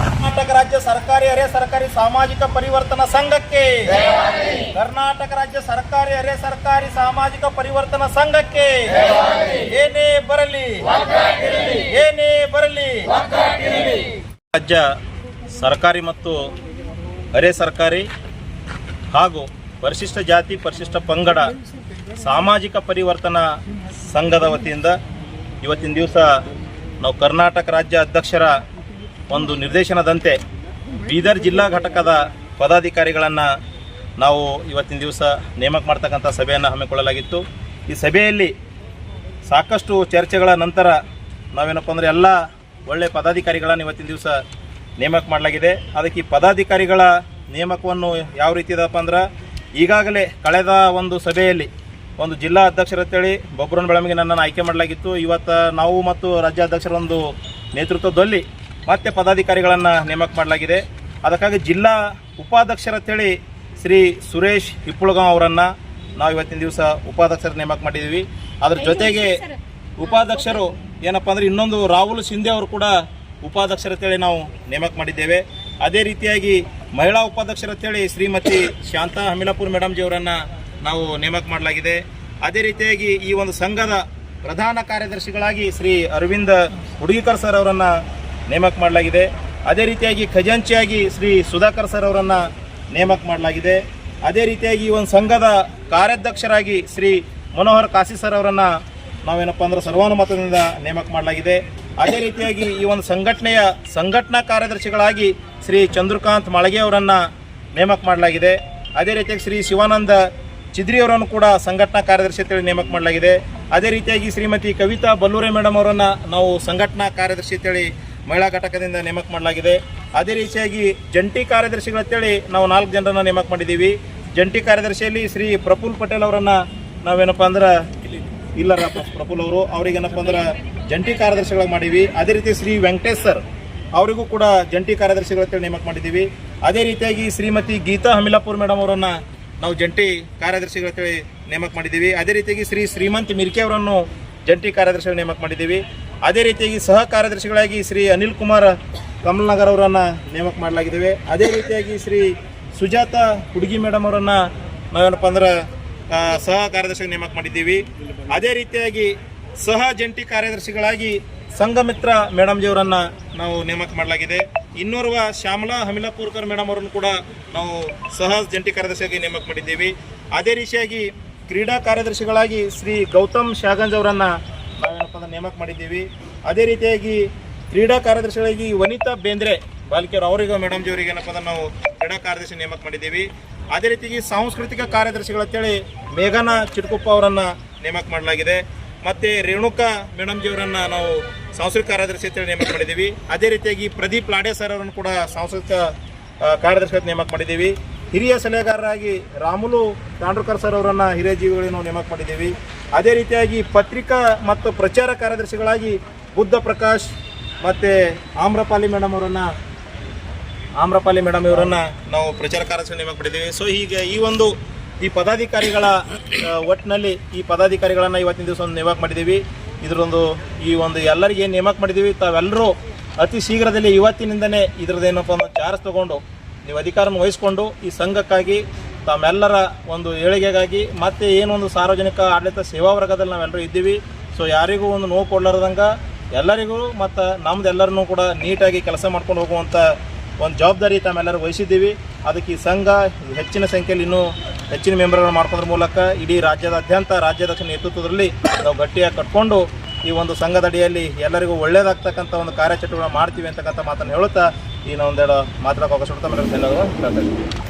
ಕರ್ನಾಟಕ ರಾಜ್ಯ ಸರ್ಕಾರಿ ಅರೆ ಸರ್ಕಾರಿ ಸಾಮಾಜಿಕ ಪರಿವರ್ತನಾ ಸಂಘಕ್ಕೆ. ಕರ್ನಾಟಕ ರಾಜ್ಯ ಸರ್ಕಾರಿ ಅರೆ ಸರ್ಕಾರಿ ಸಾಮಾಜಿಕ ಪರಿವರ್ತನಾ ಸಂಘಕ್ಕೆ. ಏನೇ ಬರಲಿ ಏನೇ ಬರಲಿ. ರಾಜ್ಯ ಸರ್ಕಾರಿ ಮತ್ತು ಅರೆ ಸರ್ಕಾರಿ ಹಾಗೂ ಪರಿಶಿಷ್ಟ ಜಾತಿ, ಪರಿಶಿಷ್ಟ ಪಂಗಡ, ಸಾಮಾಜಿಕ ಪರಿವರ್ತನಾ ಸಂಘದ ವತಿಯಿಂದ ಇವತ್ತಿನ ದಿವಸ ನಾವು ಕರ್ನಾಟಕ ರಾಜ್ಯ ಅಧ್ಯಕ್ಷರ ಒಂದು ನಿರ್ದೇಶನದಂತೆ ಬೀದರ್ ಜಿಲ್ಲಾ ಘಟಕದ ಪದಾಧಿಕಾರಿಗಳನ್ನು ನಾವು ಇವತ್ತಿನ ದಿವಸ ನೇಮಕ ಮಾಡ್ತಕ್ಕಂಥ ಸಭೆಯನ್ನು ಹಮ್ಮಿಕೊಳ್ಳಲಾಗಿತ್ತು. ಈ ಸಭೆಯಲ್ಲಿ ಸಾಕಷ್ಟು ಚರ್ಚೆಗಳ ನಂತರ ನಾವೇನಪ್ಪ ಅಂದರೆ ಎಲ್ಲ ಒಳ್ಳೆಯ ಪದಾಧಿಕಾರಿಗಳನ್ನು ಇವತ್ತಿನ ದಿವಸ ನೇಮಕ ಮಾಡಲಾಗಿದೆ. ಅದಕ್ಕೆ ಈ ಪದಾಧಿಕಾರಿಗಳ ನೇಮಕವನ್ನು ಯಾವ ರೀತಿ ಇದಪ್ಪ ಅಂದ್ರೆ ಈಗಾಗಲೇ ಕಳೆದ ಒಂದು ಸಭೆಯಲ್ಲಿ ಒಂದು ಜಿಲ್ಲಾ ಅಧ್ಯಕ್ಷರ ಅಂತೇಳಿ ಬೊಬ್ಬರನ್ ಬೆಳಮಿಗೆ ನನ್ನನ್ನು ಆಯ್ಕೆ ಮಾಡಲಾಗಿತ್ತು. ಇವತ್ತು ನಾವು ಮತ್ತು ರಾಜ್ಯಾಧ್ಯಕ್ಷರ ಒಂದು ನೇತೃತ್ವದಲ್ಲಿ ಮತ್ತೆ ಪದಾಧಿಕಾರಿಗಳನ್ನು ನೇಮಕ ಮಾಡಲಾಗಿದೆ. ಅದಕ್ಕಾಗಿ ಜಿಲ್ಲಾ ಉಪಾಧ್ಯಕ್ಷರ ಅಂತೇಳಿ ಶ್ರೀ ಸುರೇಶ್ ಹಿಪ್ಪುಳಗಾಂವ್ ಅವರನ್ನು ನಾವು ಇವತ್ತಿನ ದಿವಸ ಉಪಾಧ್ಯಕ್ಷರ ನೇಮಕ ಮಾಡಿದ್ದೀವಿ. ಅದರ ಜೊತೆಗೆ ಉಪಾಧ್ಯಕ್ಷರು ಏನಪ್ಪ ಅಂದರೆ ಇನ್ನೊಂದು ರಾಹುಲ್ ಶಿಂದೆ ಅವರು ಕೂಡ ಉಪಾಧ್ಯಕ್ಷರ ಅಂತೇಳಿ ನಾವು ನೇಮಕ ಮಾಡಿದ್ದೇವೆ. ಅದೇ ರೀತಿಯಾಗಿ ಮಹಿಳಾ ಉಪಾಧ್ಯಕ್ಷರ ಅಂತೇಳಿ ಶ್ರೀಮತಿ ಶಾಂತಾ ಹಮಿಲಾಪುರ್ ಮೇಡಮ್ ಜಿ ಅವರನ್ನು ನಾವು ನೇಮಕ ಮಾಡಲಾಗಿದೆ. ಅದೇ ರೀತಿಯಾಗಿ ಈ ಒಂದು ಸಂಘದ ಪ್ರಧಾನ ಕಾರ್ಯದರ್ಶಿಗಳಾಗಿ ಶ್ರೀ ಅರವಿಂದ ಹುಡುಗಿಕರ್ ಸರ್ ಅವರನ್ನು ನೇಮಕ ಮಾಡಲಾಗಿದೆ. ಅದೇ ರೀತಿಯಾಗಿ ಖಜಾಂಚಿಯಾಗಿ ಶ್ರೀ ಸುಧಾಕರ್ ಸರ್ ಅವರನ್ನು ನೇಮಕ ಮಾಡಲಾಗಿದೆ. ಅದೇ ರೀತಿಯಾಗಿ ಈ ಒಂದು ಸಂಘದ ಕಾರ್ಯಾಧ್ಯಕ್ಷರಾಗಿ ಶ್ರೀ ಮನೋಹರ್ ಕಾಸಿ ಸರ್ ಅವರನ್ನು ನಾವೇನಪ್ಪ ಅಂದ್ರೆ ಸರ್ವಾನುಮತದಿಂದ ನೇಮಕ ಮಾಡಲಾಗಿದೆ. ಅದೇ ರೀತಿಯಾಗಿ ಈ ಒಂದು ಸಂಘಟನೆಯ ಸಂಘಟನಾ ಕಾರ್ಯದರ್ಶಿಗಳಾಗಿ ಶ್ರೀ ಚಂದ್ರಕಾಂತ್ ಮಾಳಗೆ ಅವರನ್ನು ನೇಮಕ ಮಾಡಲಾಗಿದೆ. ಅದೇ ರೀತಿಯಾಗಿ ಶ್ರೀ ಶಿವಾನಂದ ಚಿದ್ರಿ ಅವರನ್ನು ಕೂಡ ಸಂಘಟನಾ ಕಾರ್ಯದರ್ಶಿ ಅಂತೇಳಿ ನೇಮಕ ಮಾಡಲಾಗಿದೆ. ಅದೇ ರೀತಿಯಾಗಿ ಶ್ರೀಮತಿ ಕವಿತಾ ಬಲ್ಲೂರೆ ಮೇಡಮ್ ಅವರನ್ನು ನಾವು ಸಂಘಟನಾ ಕಾರ್ಯದರ್ಶಿ ಅಂತೇಳಿ ಮಹಿಳಾ ಘಟಕದಿಂದ ನೇಮಕ ಮಾಡಲಾಗಿದೆ. ಅದೇ ರೀತಿಯಾಗಿ ಜಂಟಿ ಕಾರ್ಯದರ್ಶಿಗಳು ಅಂತೇಳಿ ನಾವು ನಾಲ್ಕು ಜನರನ್ನು ನೇಮಕ ಮಾಡಿದ್ದೀವಿ. ಜಂಟಿ ಕಾರ್ಯದರ್ಶಿಯಲ್ಲಿ ಶ್ರೀ ಪ್ರಫುಲ್ ಪಟೇಲ್ ಅವರನ್ನು ನಾವೇನಪ್ಪ ಅಂದ್ರೆ ಇಲ್ಲರ ಪ್ರಫುಲ್ ಅವರು. ಅವ್ರಿಗೇನಪ್ಪ ಅಂದ್ರೆ ಜಂಟಿ ಕಾರ್ಯದರ್ಶಿಗಳಾಗಿ ಮಾಡೀವಿ ಅದೇ ರೀತಿ ಶ್ರೀ ವೆಂಕಟೇಶ್ ಸರ್, ಅವರಿಗೂ ಕೂಡ ಜಂಟಿ ಕಾರ್ಯದರ್ಶಿಗಳ ನೇಮಕ ಮಾಡಿದ್ದೀವಿ. ಅದೇ ರೀತಿಯಾಗಿ ಶ್ರೀಮತಿ ಗೀತಾ ಹಮಿಲಾಪುರ್ ಮೇಡಮ್ ಅವರನ್ನು ನಾವು ಜಂಟಿ ಕಾರ್ಯದರ್ಶಿಗಳ ನೇಮಕ ಮಾಡಿದ್ದೀವಿ. ಅದೇ ರೀತಿಯಾಗಿ ಶ್ರೀ ಶ್ರೀಮಂತ್ ಮಿರ್ಕೆ ಅವರನ್ನು ಜಂಟಿ ಕಾರ್ಯದರ್ಶಿಗಳ ನೇಮಕ ಮಾಡಿದ್ದೀವಿ. ಅದೇ ರೀತಿಯಾಗಿ ಸಹ ಕಾರ್ಯದರ್ಶಿಗಳಾಗಿ ಶ್ರೀ ಅನಿಲ್ ಕುಮಾರ್ ಕಮಲ್ನಗರ್ ಅವರನ್ನು ನೇಮಕ ಮಾಡಲಾಗಿದ್ದೇವೆ. ಅದೇ ರೀತಿಯಾಗಿ ಶ್ರೀ ಸುಜಾತ ಹುಡುಗಿ ಮೇಡಮ್ ಅವರನ್ನು ನಾವೇನಪ್ಪ ಅಂದ್ರೆ ಸಹ ಕಾರ್ಯದರ್ಶಿ ನೇಮಕ ಮಾಡಿದ್ದೀವಿ. ಅದೇ ರೀತಿಯಾಗಿ ಸಹ ಜಂಟಿ ಕಾರ್ಯದರ್ಶಿಗಳಾಗಿ ಸಂಘಮಿತ್ರ ಮೇಡಮ್ ಜಿಯವರನ್ನು ನಾವು ನೇಮಕ ಮಾಡಲಾಗಿದೆ. ಇನ್ನೋರ್ವ ಶ್ಯಾಮಲಾ ಹಮಿಲಾಪುರ್ಕರ್ ಮೇಡಮ್ ಅವರನ್ನು ಕೂಡ ನಾವು ಸಹ ಜಂಟಿ ಕಾರ್ಯದರ್ಶಿಯಾಗಿ ನೇಮಕ ಮಾಡಿದ್ದೀವಿ. ಅದೇ ರೀತಿಯಾಗಿ ಕ್ರೀಡಾ ಕಾರ್ಯದರ್ಶಿಗಳಾಗಿ ಶ್ರೀ ಗೌತಮ್ ಶಾಗಂಜ್ ಅವರನ್ನು ನಾವೇನಪ್ಪ ನೇಮಕ ಮಾಡಿದ್ದೀವಿ. ಅದೇ ರೀತಿಯಾಗಿ ಕ್ರೀಡಾ ಕಾರ್ಯದರ್ಶಿಗಳಾಗಿ ವನಿತಾ ಬೇಂದ್ರೆ ಬಾಲಿಕೆಯರು, ಅವರಿಗೆ ಮೇಡಮ್ ಜಿಯವರಿಗೆ ಏನಪ್ಪ ನಾವು ಕ್ರೀಡಾ ಕಾರ್ಯದರ್ಶಿ ನೇಮಕ ಮಾಡಿದ್ದೀವಿ. ಅದೇ ರೀತಿಯಾಗಿ ಸಾಂಸ್ಕೃತಿಕ ಕಾರ್ಯದರ್ಶಿಗಳು ಅಂತೇಳಿ ಮೇಘನಾ ಚಿಟ್ಕುಪ್ಪ ಅವರನ್ನು ನೇಮಕ ಮಾಡಲಾಗಿದೆ. ಮತ್ತು ರೇಣುಕಾ ಮೇಡಮ್ ಜಿ ಅವರನ್ನು ನಾವು ಸಾಂಸ್ಕೃತಿಕ ಕಾರ್ಯದರ್ಶಿ ಅಂತೇಳಿ ನೇಮಕ ಮಾಡಿದ್ದೀವಿ. ಅದೇ ರೀತಿಯಾಗಿ ಪ್ರದೀಪ್ ಲಾಡೆ ಸರ್ ಅವರನ್ನು ಕೂಡ ಸಾಂಸ್ಕೃತಿಕ ಕಾರ್ಯದರ್ಶಿ ನೇಮಕ ಮಾಡಿದ್ದೀವಿ. ಹಿರಿಯ ಸಲಹೆಗಾರರಾಗಿ ರಾಮುಲು ತಾಂಡ್ರಕರ್ ಸರ್ ಅವರನ್ನು ಹಿರಿಯ ಜೀವಿಗಳಿಗೆ ನಾವು ನೇಮಕ ಮಾಡಿದ್ದೀವಿ. ಅದೇ ರೀತಿಯಾಗಿ ಪತ್ರಿಕಾ ಮತ್ತು ಪ್ರಚಾರ ಕಾರ್ಯದರ್ಶಿಗಳಾಗಿ ಬುದ್ಧ ಪ್ರಕಾಶ್ ಮತ್ತು ಆಮ್ರಪಾಲಿ ಮೇಡಮ್ ಅವರನ್ನು, ಆಮ್ರಪಾಲಿ ಮೇಡಮ್ ಇವರನ್ನು ನಾವು ಪ್ರಚಾರ ನೇಮಕ ಮಾಡಿದ್ದೀವಿ. ಸೊ ಹೀಗೆ ಈ ಒಂದು ಈ ಪದಾಧಿಕಾರಿಗಳ ಒಟ್ಟಿನಲ್ಲಿ ಈ ಪದಾಧಿಕಾರಿಗಳನ್ನು ಇವತ್ತಿನ ದಿವಸ ಒಂದು ನೇಮಕ ಮಾಡಿದ್ದೀವಿ. ಇದರೊಂದು ಈ ಒಂದು ಎಲ್ಲರಿಗೆ ಏನು ನೇಮಕ ಮಾಡಿದ್ದೀವಿ ತಾವೆಲ್ಲರೂ ಅತಿ ಶೀಘ್ರದಲ್ಲಿ ಇವತ್ತಿನಿಂದನೇ ಇದ್ರದ್ದೇನಪ್ಪ ಒಂದು ಚಾರ್ಜ್ ತಗೊಂಡು, ನೀವು ಅಧಿಕಾರನ ವಹಿಸ್ಕೊಂಡು ಈ ಸಂಘಕ್ಕಾಗಿ ತಮ್ಮೆಲ್ಲರ ಒಂದು ಏಳಿಗೆಗಾಗಿ ಮತ್ತೆ ಏನೊಂದು ಸಾರ್ವಜನಿಕ ಆಡಳಿತ ಸೇವಾ ವರ್ಗದಲ್ಲಿ ನಾವೆಲ್ಲರೂ ಇದ್ದೀವಿ. ಸೊ ಯಾರಿಗೂ ಒಂದು ನೋವು ಕೊಡ್ಲಾರ್ದಂಗ ಎಲ್ಲರಿಗೂ ಮತ್ತು ನಮ್ದು ಎಲ್ಲರನ್ನೂ ಕೂಡ ನೀಟಾಗಿ ಕೆಲಸ ಮಾಡ್ಕೊಂಡು ಹೋಗುವಂಥ ಒಂದು ಜವಾಬ್ದಾರಿ ತಮ್ಮೆಲ್ಲರೂ ವಹಿಸಿದ್ದೀವಿ ಅದಕ್ಕೆ ಈ ಸಂಘ ಹೆಚ್ಚಿನ ಸಂಖ್ಯೆಯಲ್ಲಿ ಇನ್ನೂ ಹೆಚ್ಚಿನ ಮೆಂಬರ್ಗಳನ್ನು ಮಾಡ್ಕೋದ್ರ ಮೂಲಕ ಇಡೀ ರಾಜ್ಯದಾದ್ಯಂತ ರಾಜ್ಯದಕ್ಷ ನೇತೃತ್ವದಲ್ಲಿ ನಾವು ಗಟ್ಟಿಯಾಗಿ ಕಟ್ಕೊಂಡು ಈ ಒಂದು ಸಂಘದ ಅಡಿಯಲ್ಲಿ ಎಲ್ಲರಿಗೂ ಒಳ್ಳೆಯದಾಗ್ತಕ್ಕಂಥ ಒಂದು ಕಾರ್ಯಚಟುವಟಿಕೆ ಮಾಡ್ತೀವಿ ಅಂತಕ್ಕಂಥ ಮಾತನ್ನು ಹೇಳುತ್ತಾ ಈ ನಾವೊಂದೆರಡು ಮಾತಾಡೋಕೆ ಅವಕಾಶ ಕೊಡ್ತಾ ಮೇಲೆ ಧನ್ಯವಾದಗಳು ಹೇಳ್ತಾ.